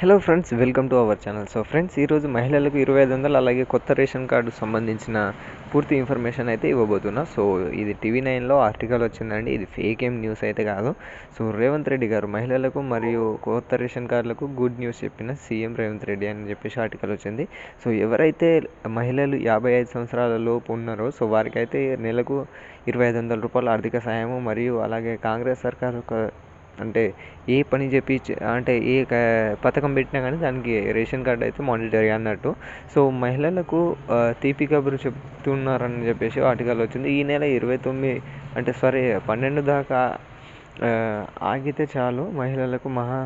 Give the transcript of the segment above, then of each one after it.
Hello friends welcome to our channel so friends ఈరోజు మహిళలకు ఇరవై ఐదు వందలు అలాగే కొత్త రేషన్ కార్డు సంబంధించిన పూర్తి ఇన్ఫర్మేషన్ అయితే ఇవ్వబోతున్నా. సో ఇది టీవీ నైన్లో ఆర్టికల్ వచ్చిందండి. ఇది ఫేక్ ఏం న్యూస్ అయితే కాదు. సో రేవంత్ రెడ్డి గారు మహిళలకు మరియు కొత్త రేషన్ కార్డులకు గుడ్ న్యూస్ చెప్పిన సీఎం రేవంత్ రెడ్డి అని చెప్పేసి ఆర్టికల్ వచ్చింది. సో ఎవరైతే మహిళలు యాభై ఐదు సంవత్సరాల లోపు ఉన్నారో సో వారికైతే నెలకు ఇరవై ఐదు వందల రూపాయల ఆర్థిక సాయము మరియు అలాగే కాంగ్రెస్ సర్కార్ ఒక అంటే ఏ పని చెప్పి అంటే ఏ పథకం పెట్టినా కానీ దానికి రేషన్ కార్డు అయితే మానిటరీ అన్నట్టు. సో మహిళలకు తీపి కబురు చెప్తున్నారని చెప్పేసి ఆర్టికల్ వచ్చింది. ఈ నెల ఇరవై తొమ్మిది అంటే సారీ పన్నెండు దాకా ఆగితే చాలు. మహిళలకు మహా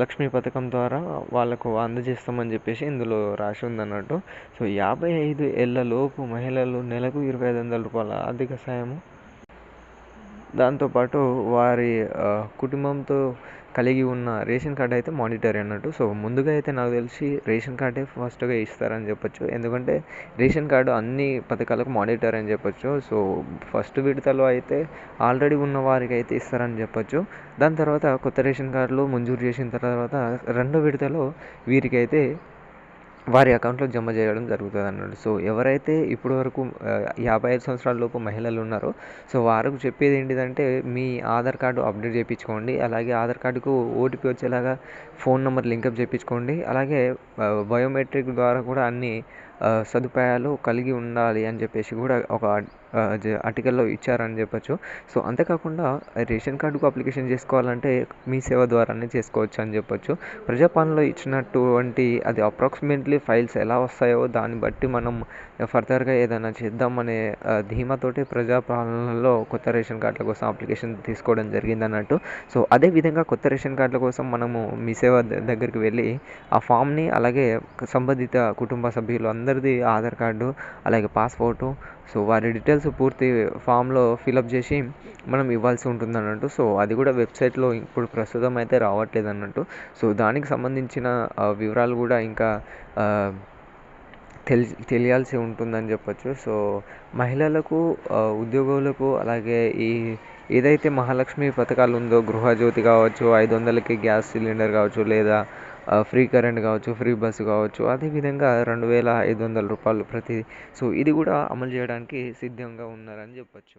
లక్ష్మి పథకం ద్వారా వాళ్ళకు అందజేస్తామని చెప్పేసి ఇందులో రాసి ఉందన్నట్టు. సో యాభై ఐదు ఏళ్ళలోపు మహిళలు నెలకు ఇరవై ఐదు వందల రూపాయల ఆర్థిక సాయము దాంతోపాటు వారి కుటుంబంతో కలిగి ఉన్న రేషన్ కార్డ్ అయితే మానిటరీ అన్నట్టు. సో ముందుగా అయితే నాకు తెలిసి రేషన్ కార్డే ఫస్ట్గా ఇస్తారని చెప్పొచ్చు. ఎందుకంటే రేషన్ కార్డు అన్ని పథకాలకు మానిటర్ అని చెప్పొచ్చు. సో ఫస్ట్ విడతలో అయితే ఆల్రెడీ ఉన్న వారికి అయితే ఇస్తారని చెప్పొచ్చు. దాని తర్వాత కొత్త రేషన్ కార్డులు మంజూరు చేసిన తర్వాత రెండో విడతలో వీరికైతే వారి అకౌంట్లో జమ చేయడం జరుగుతుంది అన్నట్టు సో ఎవరైతే ఇప్పటి వరకు యాభై ఐదు సంవత్సరాల లోపు మహిళలు ఉన్నారో సో వారికి చెప్పేది ఏంటిదంటే మీ ఆధార్ కార్డు అప్డేట్ చేయించుకోండి. అలాగే ఆధార్ కార్డుకు ఓటీపీ వచ్చేలాగా ఫోన్ నెంబర్ లింకప్ చేయించుకోండి. అలాగే బయోమెట్రిక్ ద్వారా కూడా అన్నీ సదుపాయాలు కలిగి ఉండాలి అని చెప్పేసి కూడా ఒక ఆర్టికల్లో ఇచ్చారని చెప్పొచ్చు. సో అంతేకాకుండా రేషన్ కార్డుకు అప్లికేషన్ చేసుకోవాలంటే మీ సేవ ద్వారానే చేసుకోవచ్చు అని చెప్పొచ్చు. ప్రజాపాలనలో ఇచ్చినటువంటి అది అప్రాక్సిమేట్లీ ఫైల్స్ ఎలా వస్తాయో దాన్ని బట్టి మనం ఫర్దర్గా ఏదైనా చేద్దామనే ధీమాతోటి ప్రజాపాలనలో కొత్త రేషన్ కార్డుల కోసం అప్లికేషన్ తీసుకోవడం జరిగింది అన్నట్టు సో అదే విధంగా కొత్త రేషన్ కార్డుల కోసం మనము మీ సేవ దగ్గరికి వెళ్ళి ఆ ఫామ్ని అలాగే సంబంధిత కుటుంబ సభ్యులు అందరిది ఆధార్ కార్డు అలాగే పాస్పోర్టు. సో వారి డీటెయిల్స్ పూర్తి ఫామ్లో ఫిలప్ చేసి మనం ఇవ్వాల్సి ఉంటుంది అన్నట్టు సో అది కూడా వెబ్సైట్లో ఇప్పుడు ప్రస్తుతం అయితే రావట్లేదు అన్నట్టు సో దానికి సంబంధించిన వివరాలు కూడా ఇంకా తెలి తెలియాల్సి ఉంటుందని చెప్పొచ్చు. సో మహిళలకు ఉద్యోగులకు అలాగే ఈ ఏదైతే మహాలక్ష్మి పథకాలు ఉందో గృహజ్యోతి కావచ్చు ఐదు వందలకి గ్యాస్ సిలిండర్ కావచ్చు లేదా ఫ్రీ కరెంట్ కావచ్చు ఫ్రీ బస్సు కావచ్చు అదేవిధంగా రెండు వేల ఐదు వందల రూపాయలు ప్రతి సో ఇది కూడా అమలు చేయడానికి సిద్ధంగా ఉన్నారని చెప్పొచ్చు.